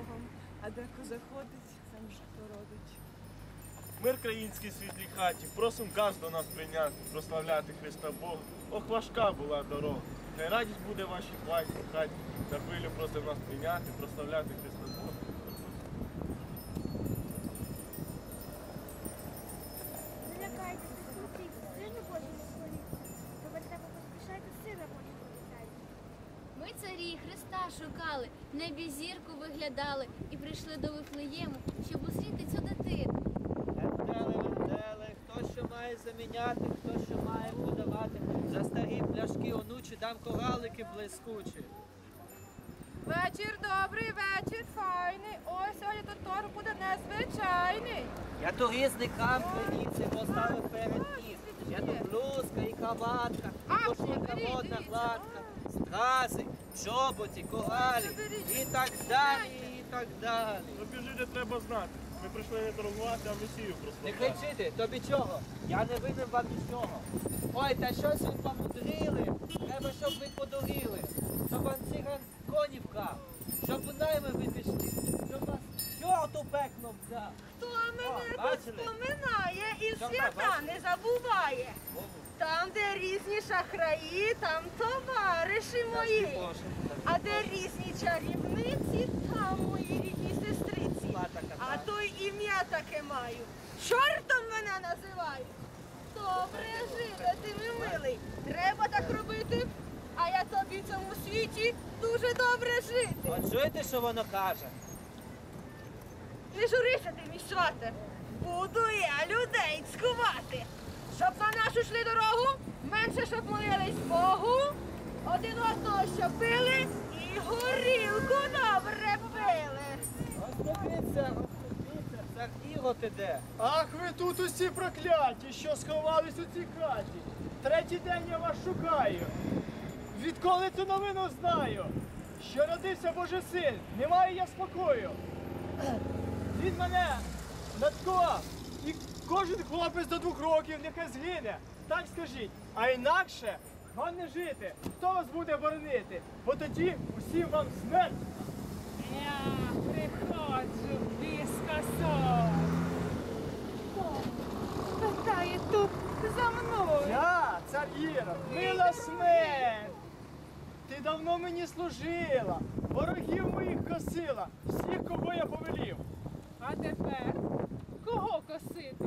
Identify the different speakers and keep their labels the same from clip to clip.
Speaker 1: вже а деко заходить, сам же породить.
Speaker 2: Мир країнській світлій хаті, просим газ до нас прийняти, прославляти Христа Бога. Ох, важка була дорога. Хай радість буде вашій хаті, хаті. За хвилю просим нас прийняти, прославляти Христа Бога.
Speaker 3: Христа шукали, в небі зірку виглядали і прийшли до Вифлеєму, щоб устріти цю дитину.
Speaker 4: Вентели, вентели, хто що має заміняти, хто що має подавати. За старі пляшки онучі дам коралики блискучі.
Speaker 5: Вечір добрий, вечір файний. Ось сьогодні тут торг буде незвичайний.
Speaker 4: Я турізникам приніс і поставив перед ніс. Я тут блузка і краватка,
Speaker 5: А,
Speaker 4: і кошулька
Speaker 5: беріть,
Speaker 4: модна гладка, стрази, чоботі,
Speaker 5: беріть.
Speaker 4: і так далі, і так далі.
Speaker 2: Ну біжите, треба знати. Ми прийшли не торгувати, а Месію
Speaker 4: Не
Speaker 2: прославляти.
Speaker 4: кричити, тобі чого? Я не винен вам нічого. Ой, та щось ви помудрили. Треба, щоб ви подуріли. Щоб вам циган коні вкрав. Щоб у найми ви пішли. Щоб вас чорт у пекло взяв.
Speaker 5: Хто мене тут
Speaker 4: бачили?
Speaker 5: споминає і
Speaker 4: Що
Speaker 5: свята
Speaker 4: бачили?
Speaker 5: не забуває. Там, де різні шахраї, там товариші мої. А де різні чарівниці, там мої рідні сестриці. А то й ім'я таке маю. Чортом мене називають. Добре живе, ти мій милий. Треба так робити. А я тобі в цьому світі дуже добре жити.
Speaker 4: От чуєте, що воно каже?
Speaker 5: Не журися ти, мій свате. Буду я людей цькувати. Щоб на нашу йшли дорогу, менше щоб молились Богу, один одного щоб пили і горілку добре пили.
Speaker 4: Розступіться, розступіться, цар Ірод іде.
Speaker 6: Ах, ви тут усі прокляті, що сховались у цій хаті. Третій день я вас шукаю. Відколи цю новину знаю, що родився Божий син, немає я спокою. Він мене надкував. І кожен хлопець до двох років нехай згине. Так скажіть. А інакше вам не жити. Хто вас буде боронити? Бо тоді усім вам смерть.
Speaker 1: Я приходжу сон. Питає тут за мною.
Speaker 6: Я, цар Іра, мила смерть! Ти давно мені служила, ворогів моїх косила, всіх, кого я повелів.
Speaker 1: А тепер кого косити?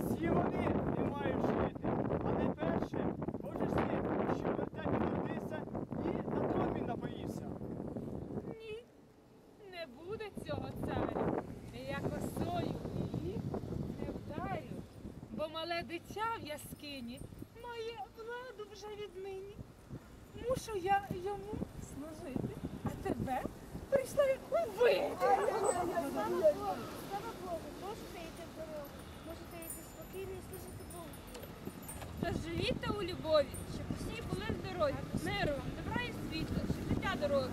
Speaker 6: Всі вони не мають жити. А найперше, Боже син, що в вертепі родився і на трон він напоївся.
Speaker 1: Ні, не буде цього царя. Я косою її не вдарю, бо мале в яскині має владу вже віднині. Мушу я йому служити, а тебе прийшла убити.
Speaker 7: Слава Богу, слава Богу, йти в дорогу, спокійно і служити Богу.
Speaker 8: Тож живіте у любові, щоб усі були здорові, миру, добра і світла, щоб життя дороги.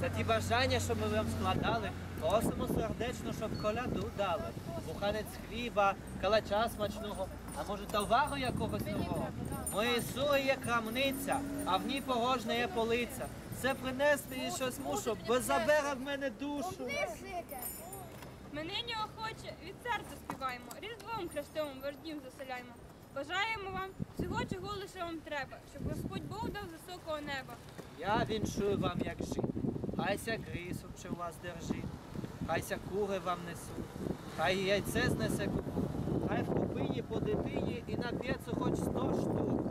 Speaker 4: За ті бажання, що ми вам складали, просимо сердечно, щоб коляду дали. Буханець хліба, калача смачного, а може товару якогось нового. Моє сури є крамниця, а в ній порожня є полиця. Це принести і щось мушу, бо забере в мене душу.
Speaker 8: Ми нині охоче від серця співаємо, різдвом хрестовим вождів заселяємо. Бажаємо вам всього, чого лише вам треба, щоб Господь Бог дав високого неба.
Speaker 4: Я віншую вам, як жити. Хайся грису, чи у вас держить, хайся кури вам несуть, хай яйце знесе купу, хай в купині по дитині і на п'єцу хоч сто штук.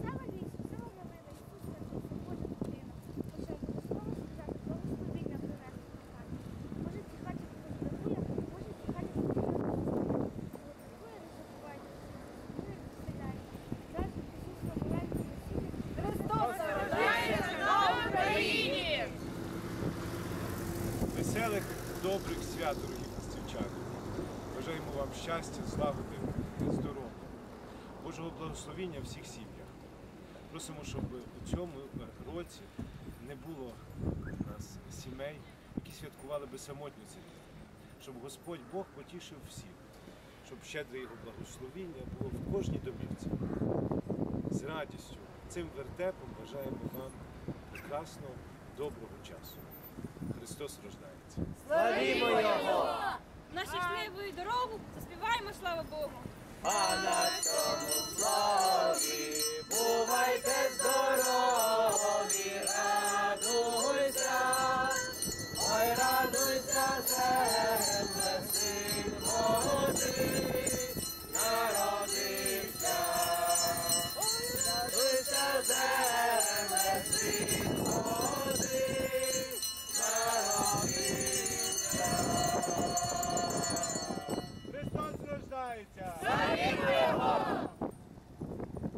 Speaker 7: Слава вісу, слава новина, Ісус народився, Божа дитина. Бажайте до слова сказати, благословіння принести до хаті. Може в цій хаті може вселяє. Здравствуйте, Ісус, весілля.
Speaker 5: Христос рождається на Україні!
Speaker 9: Веселих, добрих свят, дорогі. Бажаємо вам щастя, злагоди здоров'я, Божого благословіння всіх сім'ях. Просимо, щоб у цьому році не було у нас сімей, які святкували би самотні самотніці, щоб Господь Бог потішив всіх, щоб щедре його благословіння було в кожній домівці. З радістю цим вертепом бажаємо вам прекрасного, доброго часу. Христос рождається.
Speaker 4: Славімо Його!
Speaker 8: На щасливу дорогу заспіваємо слава Богу.
Speaker 4: А на цьому славі бувайте здорові!